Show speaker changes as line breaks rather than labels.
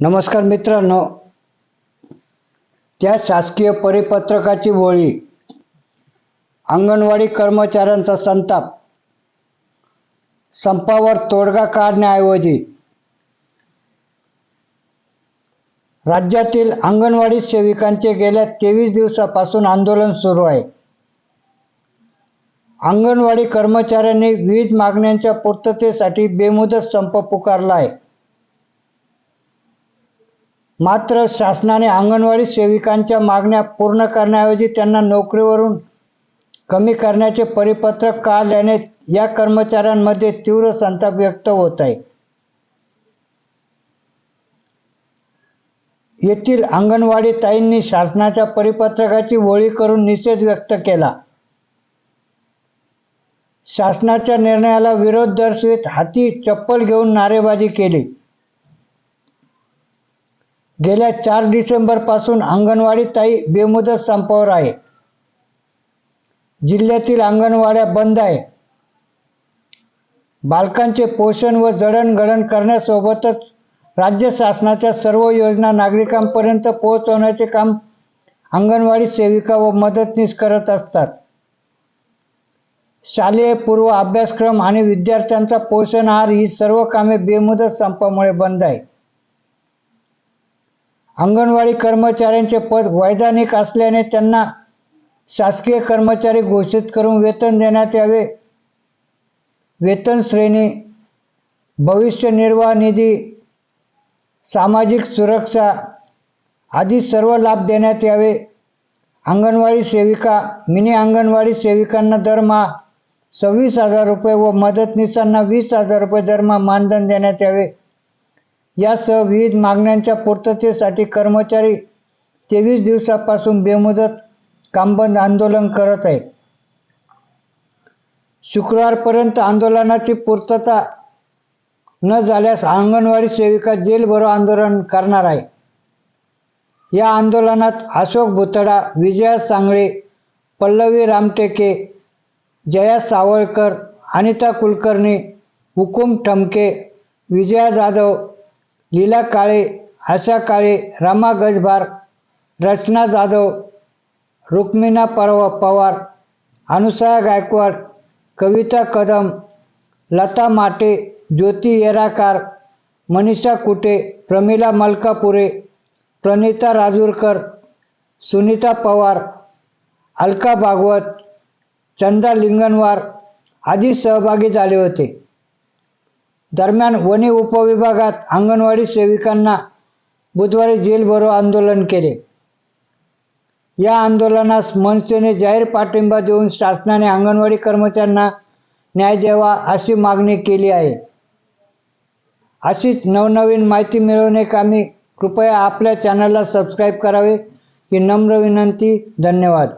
नमस्कार मित्रांनो. त्या शासकीय परिपत्रकाची होळी अंगणवाडी कर्मचाऱ्यांचा संताप. संपावर तोडगा काढण्याऐवजी. राज्यातील अंगणवाडी सेविकांचे गेल्या तेवीस दिवसापासून आंदोलन सुरू आहे. अंगणवाडी कर्मचाऱ्यांनी वीज मागण्यांच्या पूर्ततेसाठी बेमुदत संप पुकारला आहे. मात्र शासनाने अंगणवाडी सेविकांच्या मागण्या पूर्ण करण्याऐवजी त्यांना नोकरीवरून कमी करण्याचे परिपत्रक काढल्याने या कर्मचाऱ्यांमध्ये तीव्र संताप व्यक्त होत आहे. येथील अंगणवाडी ताईंनी शासनाच्या परिपत्रकाची होळी करून निषेध व्यक्त केला. शासनाच्या निर्णयाला विरोध दर्शवित हाती चप्पल घेऊन नारेबाजी केली. गेल्या चार डिसेंबरपासून अंगणवाडी ताई बेमुदत संपावर आहे. जिल्ह्यातील अंगणवाड्या बंद आहे. बालकांचे पोषण व जडणघडण करण्यासोबतच राज्य शासनाच्या सर्व योजना नागरिकांपर्यंत पोहोचवण्याचे काम अंगणवाडी सेविका व मदतनीस करत असतात. शालेय पूर्व अभ्यासक्रम आणि विद्यार्थ्यांचा पोषण आहार ही सर्व कामे बेमुदत संपामुळे बंद आहे. अंगणवाडी कर्मचाऱ्यांचे पद वैधानिक असल्याने त्यांना शासकीय कर्मचारी घोषित करून वेतन देण्यात यावे. वेतन श्रेणी भविष्य निर्वाह निधी सामाजिक सुरक्षा आदी सर्व लाभ देण्यात यावे. अंगणवाडी सेविका मिनी अंगणवाडी सेविकांना दरमहा सव्वीस हजार रुपये व मदतनीसांना वीस हजार रुपये दरमहा मानधन देण्यात यावे. यासह विविध मागण्यांच्या पूर्ततेसाठी कर्मचारी तेवीस दिवसापासून बेमुदत कामबंद आंदोलन करत आहेत. शुक्रवारपर्यंत आंदोलनाची पूर्तता न झाल्यास अंगणवाडी सेविका जेलभरो आंदोलन करणार आहे. या आंदोलनात अशोक भुतडा विजया सांगळे पल्लवी रामटेके जया सावळकर अनिता कुलकर्णी हुकुम ठमके विजया जाधव लीला काळे आशा काळे रमा गजभार रचना जाधव रुक्मिणा परवा पवार अनुसया गायकवाड कविता कदम लता माटे ज्योती येराकार मनीषा कुटे प्रमिला मलकापुरे प्रणिता राजूरकर सुनीता पवार अलका भागवत चंदा लिंगणवार आदी सहभागी झाले होते. दरम्यान वनी उपविभागात अंगणवाडी सेविकांना बुधवारी जेलभरो आंदोलन केले. या आंदोलनास मनसेने जाहीर पाठिंबा देऊन शासनाने अंगणवाडी कर्मचाऱ्यांना न्याय द्यावा अशी मागणी केली आहे. अशीच नवनवीन माहिती मिळवण्याकामी कृपया आपल्या चॅनलला सबस्क्राईब करावे ही नम्र विनंती. धन्यवाद.